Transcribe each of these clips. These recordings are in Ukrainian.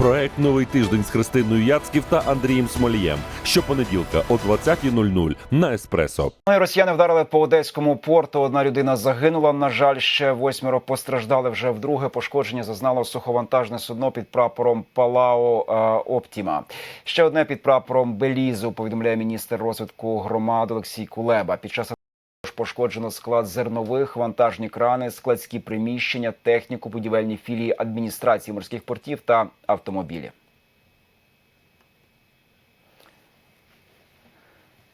Проект Новий тиждень з Христиною Яцьків та Андрієм Смолієм. Щопонеділка о 20.00 на Еспресо. Ну росіяни вдарили по одеському порту. Одна людина загинула. На жаль, ще восьмеро постраждали. Вже вдруге пошкодження зазнало суховантажне судно під прапором Палао е, Оптіма. Ще одне під прапором Белізу. Повідомляє міністр розвитку громад Олексій Кулеба. Під час пошкоджено склад зернових, вантажні крани, складські приміщення, техніку, будівельні філії адміністрації морських портів та автомобілі.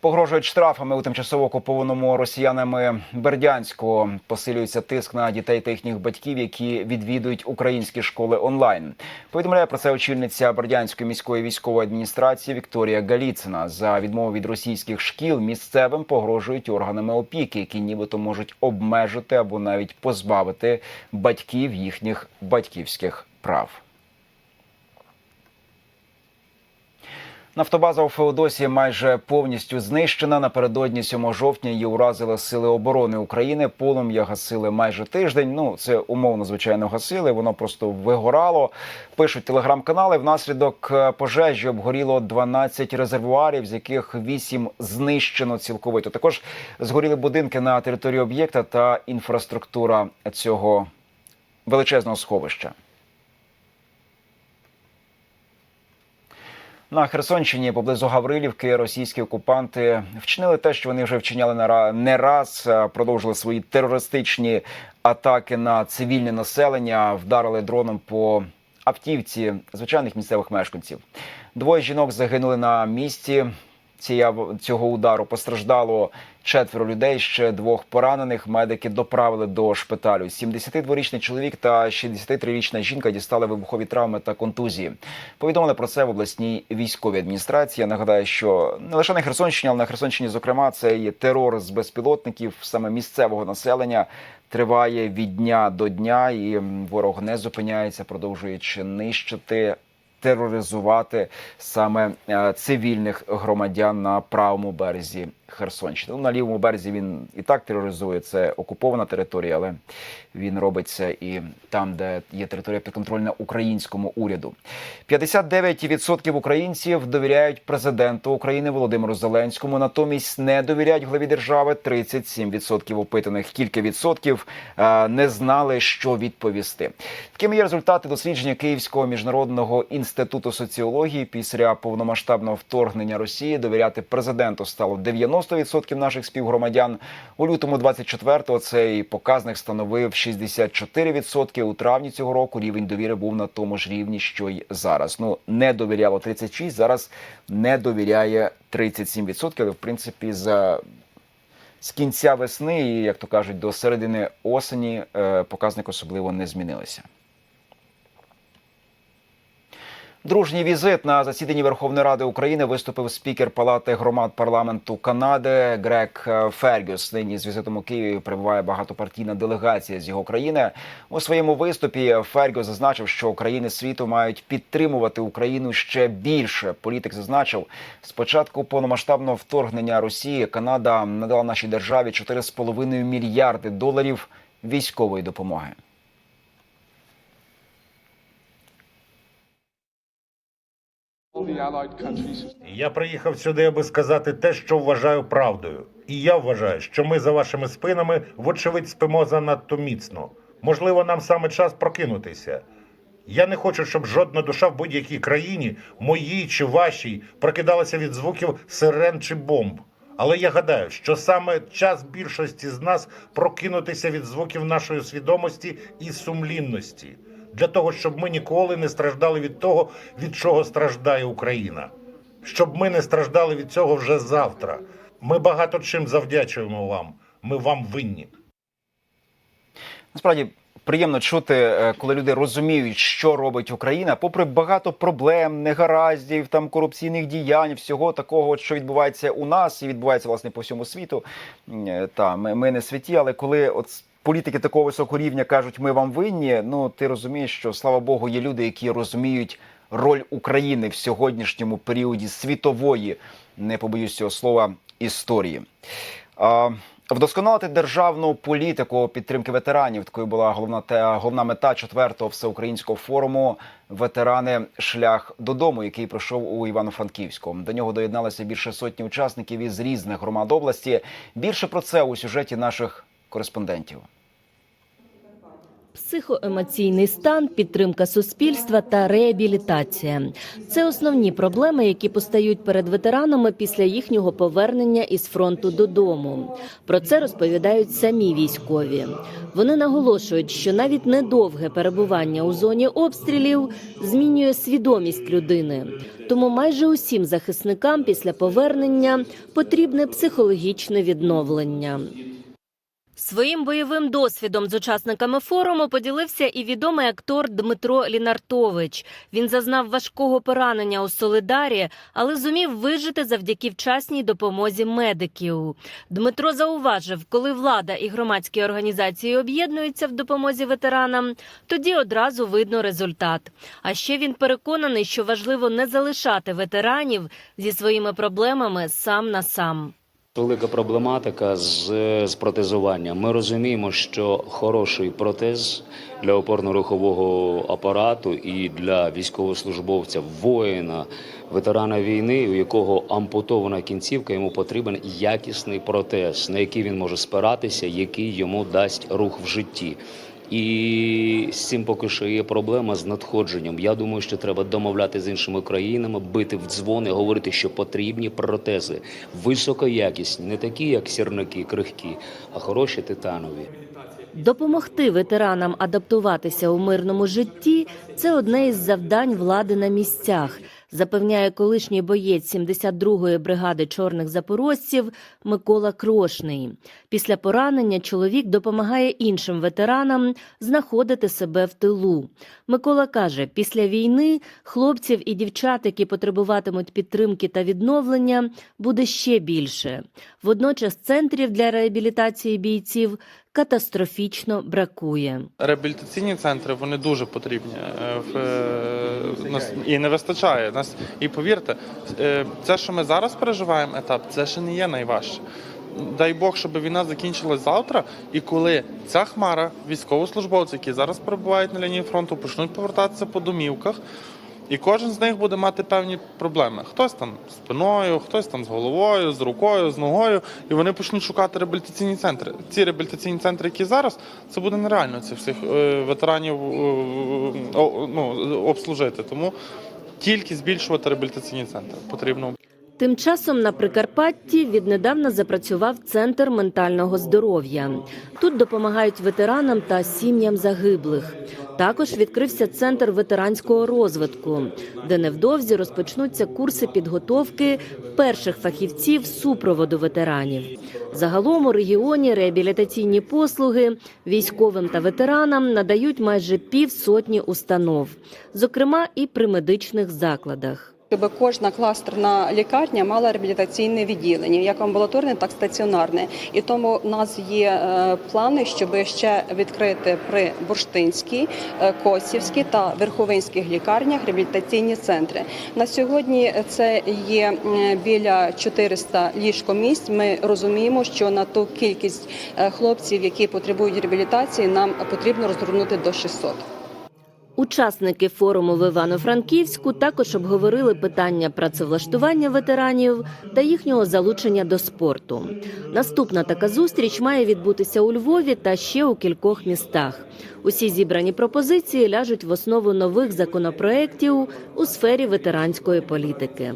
Погрожують штрафами у тимчасово окупованому росіянами Бердянську. Посилюється тиск на дітей та їхніх батьків, які відвідують українські школи онлайн. Повідомляє про це очільниця Бердянської міської військової адміністрації Вікторія Галіцина. За відмову від російських шкіл місцевим погрожують органами опіки, які нібито можуть обмежити або навіть позбавити батьків їхніх батьківських прав. Нафтобаза у Феодосії майже повністю знищена. Напередодні 7 жовтня її уразили сили оборони України. Полум'я гасили майже тиждень. Ну це умовно звичайно гасили. Воно просто вигорало. Пишуть телеграм-канали. Внаслідок е, пожежі обгоріло 12 резервуарів, з яких 8 знищено цілковито. Також згоріли будинки на території об'єкта та інфраструктура цього величезного сховища. На Херсонщині поблизу Гаврилівки російські окупанти вчинили те, що вони вже вчиняли не раз. Продовжили свої терористичні атаки на цивільне населення, вдарили дроном по автівці звичайних місцевих мешканців. Двоє жінок загинули на місці. Цього удару постраждало четверо людей. Ще двох поранених медики доправили до шпиталю. 72-річний чоловік та 63-річна жінка дістали вибухові травми та контузії. Повідомили про це в обласній військовій адміністрації. Я нагадаю, що не лише на Херсонщині, але на Херсонщині, зокрема, це є терор з безпілотників саме місцевого населення. Триває від дня до дня, і ворог не зупиняється, продовжуючи нищити. Тероризувати саме е, цивільних громадян на правому березі Херсонщини. Ну, на лівому березі він і так тероризує. Це окупована територія, але він робить це і там, де є територія підконтрольна українському уряду. 59% українців довіряють президенту України Володимиру Зеленському. Натомість не довіряють главі держави 37% опитаних. Кілька відсотків е, не знали, що відповісти. Такими є результати дослідження Київського міжнародного інституту соціології після повномасштабного вторгнення Росії. Довіряти президенту стало 90% наших співгромадян. У лютому 24-го цей показник становив 64%. У травні цього року рівень довіри був на тому ж рівні, що й зараз. Ну не довіряло 36%, зараз не довіряє 37%. Але в принципі за з кінця весни, і як то кажуть, до середини осені е, показник особливо не змінилися. Дружній візит на засіданні Верховної Ради України виступив спікер Палати громад парламенту Канади Грег е, Фергюс. Нині з візитом у Києві прибуває багатопартійна делегація з його країни. У своєму виступі Фергюс зазначив, що країни світу мають підтримувати Україну ще більше. Політик зазначив, з початку повномасштабного вторгнення Росії Канада надала нашій державі 4,5 мільярди доларів військової допомоги. Я приїхав сюди, аби сказати те, що вважаю правдою. І я вважаю, що ми за вашими спинами, вочевидь, спимо занадто міцно. Можливо, нам саме час прокинутися. Я не хочу, щоб жодна душа в будь-якій країні, моїй чи вашій, прокидалася від звуків сирен чи бомб. Але я гадаю, що саме час більшості з нас прокинутися від звуків нашої свідомості і сумлінності для того, щоб ми ніколи не страждали від того, від чого страждає Україна, щоб ми не страждали від цього вже завтра. Ми багато чим завдячуємо вам. Ми вам винні. Насправді приємно чути, е, коли люди розуміють, що робить Україна, попри багато проблем, негараздів, там корупційних діянь, всього такого, що відбувається у нас і відбувається власне по всьому світу. Е, Та ми, ми не святі, але коли от політики такого високого рівня кажуть, ми вам винні. Ну ти розумієш, що слава Богу, є люди, які розуміють роль України в сьогоднішньому періоді світової, не побоюсь цього слова, історії. А, Вдосконалити державну політику підтримки ветеранів. Такою була головна те, головна мета четвертого всеукраїнського форуму Ветерани шлях додому, який пройшов у Івано-Франківську. До нього доєдналося більше сотні учасників із різних громад області. Більше про це у сюжеті наших кореспондентів. Психоемоційний стан, підтримка суспільства та реабілітація це основні проблеми, які постають перед ветеранами після їхнього повернення із фронту додому. Про це розповідають самі військові. Вони наголошують, що навіть недовге перебування у зоні обстрілів змінює свідомість людини. Тому майже усім захисникам після повернення потрібне психологічне відновлення. Своїм бойовим досвідом з учасниками форуму поділився і відомий актор Дмитро Лінартович. Він зазнав важкого поранення у Солидарі, але зумів вижити завдяки вчасній допомозі медиків. Дмитро зауважив, коли влада і громадські організації об'єднуються в допомозі ветеранам, тоді одразу видно результат. А ще він переконаний, що важливо не залишати ветеранів зі своїми проблемами сам на сам. Велика проблематика з, з протезуванням. Ми розуміємо, що хороший протез для опорно-рухового апарату і для військовослужбовця, воїна, ветерана війни, у якого ампутована кінцівка, йому потрібен якісний протез, на який він може спиратися, який йому дасть рух в житті. І з цим поки що є проблема з надходженням. Я думаю, що треба домовляти з іншими країнами, бити в дзвони, говорити, що потрібні протези високоякісні, не такі, як сірники, крихкі, а хороші титанові. Допомогти ветеранам адаптуватися у мирному житті це одне із завдань влади на місцях, запевняє колишній боєць 72-ї бригади чорних запорожців Микола Крошний. Після поранення чоловік допомагає іншим ветеранам знаходити себе в тилу. Микола каже, після війни хлопців і дівчат, які потребуватимуть підтримки та відновлення, буде ще більше. Водночас центрів для реабілітації бійців катастрофічно бракує. Реабілітаційні центри вони дуже потрібні е, в е, нас і не вистачає нас. І повірте, е, це, що ми зараз переживаємо етап, це ще не є найважче. Дай Бог, щоб війна закінчилась завтра, і коли ця хмара військовослужбовців, які зараз перебувають на лінії фронту, почнуть повертатися по домівках. І кожен з них буде мати певні проблеми. Хтось там з спиною, хтось там з головою, з рукою, з ногою, і вони почнуть шукати реабілітаційні центри. Ці реабілітаційні центри, які зараз, це буде нереально цих всіх е, ветеранів е, ну, обслужити. Тому тільки збільшувати реабілітаційні центри потрібно. Тим часом на Прикарпатті віднедавна запрацював центр ментального здоров'я. Тут допомагають ветеранам та сім'ям загиблих. Також відкрився центр ветеранського розвитку, де невдовзі розпочнуться курси підготовки перших фахівців супроводу ветеранів. Загалом у регіоні реабілітаційні послуги військовим та ветеранам надають майже півсотні установ, зокрема і при медичних закладах. Щоб кожна кластерна лікарня мала реабілітаційне відділення, як амбулаторне, так і стаціонарне. І тому в нас є е, плани, щоб ще відкрити при Бурштинській, е, Косівській та Верховинських лікарнях реабілітаційні центри. На сьогодні це є біля 400 ліжкомісць. Ми розуміємо, що на ту кількість е, хлопців, які потребують реабілітації, нам потрібно розгорнути до 600. Учасники форуму в Івано-Франківську також обговорили питання працевлаштування ветеранів та їхнього залучення до спорту. Наступна така зустріч має відбутися у Львові та ще у кількох містах. Усі зібрані пропозиції ляжуть в основу нових законопроєктів у сфері ветеранської політики.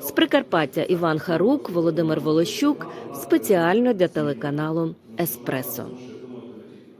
З Прикарпаття Іван Харук, Володимир Волощук спеціально для телеканалу Еспресо.